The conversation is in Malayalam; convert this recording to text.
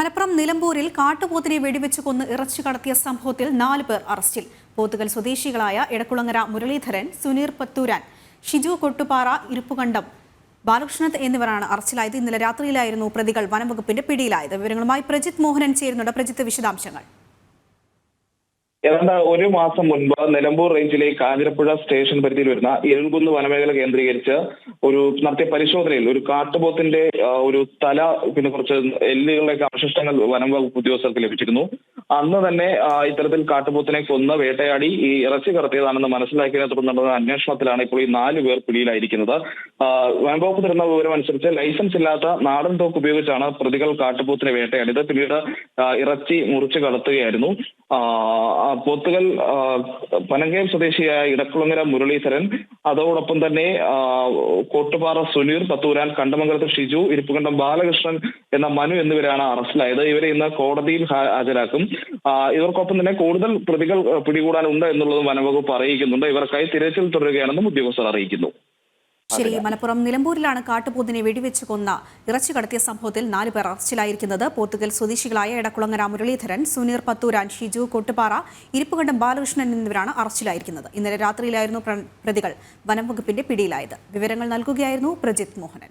മലപ്പുറം നിലമ്പൂരിൽ കാട്ടുപോത്തിനെ വെടിവെച്ച് കൊന്ന് ഇറച്ചി കടത്തിയ സംഭവത്തിൽ നാല് പേർ അറസ്റ്റിൽ. പോത്തുകൽ സ്വദേശികളായ എടക്കുളങ്ങര മുരളീധരൻ സുനീർ പത്തൂരാൻ ഷിജു കൊട്ടുപാറ ഇരുപ്പുകണ്ടം ബാലകൃഷ്ണൻ എന്നിവരാണ് അറസ്റ്റിലായത്. ഇന്നലെ രാത്രിയിലായിരുന്നു പ്രതികൾ വനംവകുപ്പിന്റെ പിടിയിലായത്. വിവരങ്ങളുമായി പ്രജിത് മോഹനൻ ചേരുന്നുണ്ട്. പ്രജിത്ത് വിശദാംശങ്ങൾ. ഏതാണ്ട് ഒരു മാസം മുൻപ് നിലമ്പൂർ റേഞ്ചിലെ കാഞ്ഞിരപ്പുഴ സ്റ്റേഷൻ പരിധിയിൽ വരുന്ന ഇരുൾകുന്ന് വനമേഖല കേന്ദ്രീകരിച്ച് ഒരു നടത്തിയ പരിശോധനയിൽ ഒരു കാട്ടുപോത്തിന്റെ ഒരു തല പിന്നെ കുറച്ച് എല്ലുകളുടെയൊക്കെ അവശിഷ്ടങ്ങൾ വനം വകുപ്പ് ഉദ്യോഗസ്ഥർക്ക് ലഭിച്ചിരുന്നു. അന്ന് തന്നെ ഇത്തരത്തിൽ കാട്ടുപോത്തിനെ കൊന്ന് വേട്ടയാടി ഈ ഇറച്ചി കടത്തിയതാണെന്ന് മനസ്സിലാക്കിയതിനെ തുടർന്ന് നടന്ന അന്വേഷണത്തിലാണ് ഇപ്പോൾ ഈ നാല് പേർ പിടിയിലായിരിക്കുന്നത്. ആ, വനം തരുന്ന വിവരം അനുസരിച്ച് ലൈസൻസ് ഇല്ലാത്ത നാടൻ തോക്ക് ഉപയോഗിച്ചാണ് പ്രതികൾ കാട്ടുപോത്തിനെ വേട്ടയാടിയത് പിന്നീട് ഇറച്ചി മുറിച്ച് കടത്തുകയായിരുന്നു. പോത്തുകൾ പനങ്കയം സ്വദേശിയായ ഇടക്കുളങ്ങര മുരളീധരൻ അതോടൊപ്പം തന്നെ കോട്ടുപാറ സുനീർ പത്തൂരാൻ കണ്ടമംഗലത്ത് ഷിജു ഇരിപ്പുകണ്ടം ബാലകൃഷ്ണൻ എന്ന മനു എന്നിവരാണ് അറസ്റ്റിലായത്. ഇവരെ ഇന്ന് കോടതിയിൽ ഹാജരാക്കും. ഇവർക്കൊപ്പം തന്നെ കൂടുതൽ പ്രതികൾ പിടികൂടാനുണ്ട് എന്നുള്ളതും വനംവകുപ്പ് അറിയിക്കുന്നുണ്ട്. ഇവർക്കായി തിരച്ചിൽ തുടരുകയാണെന്നും ഉദ്യോഗസ്ഥർ അറിയിക്കുന്നു. ശരി മലപ്പുറം നിലമ്പൂരിലാണ് കാട്ടുപോത്തിനെ വെടിവെച്ച് കൊന്ന ഇറച്ചി കടത്തിയ സംഭവത്തിൽ നാല് പേർ അറസ്റ്റിലായിരിക്കുന്നത്. പോത്തുകൽ സ്വദേശികളായ എടക്കുളങ്ങര മുരളീധരൻ സുനീർ പത്തൂരാൻ ഷിജു കൊട്ടുപാറ ഇരിപ്പുകണ്ടം ബാലകൃഷ്ണൻ എന്നിവരാണ് അറസ്റ്റിലായിരിക്കുന്നത്. ഇന്നലെ രാത്രിയിലായിരുന്നു പ്രതികൾ വനംവകുപ്പിന്റെ പിടിയിലായത്. വിവരങ്ങൾ നൽകുകയായിരുന്നു പ്രജിത് മോഹനൻ.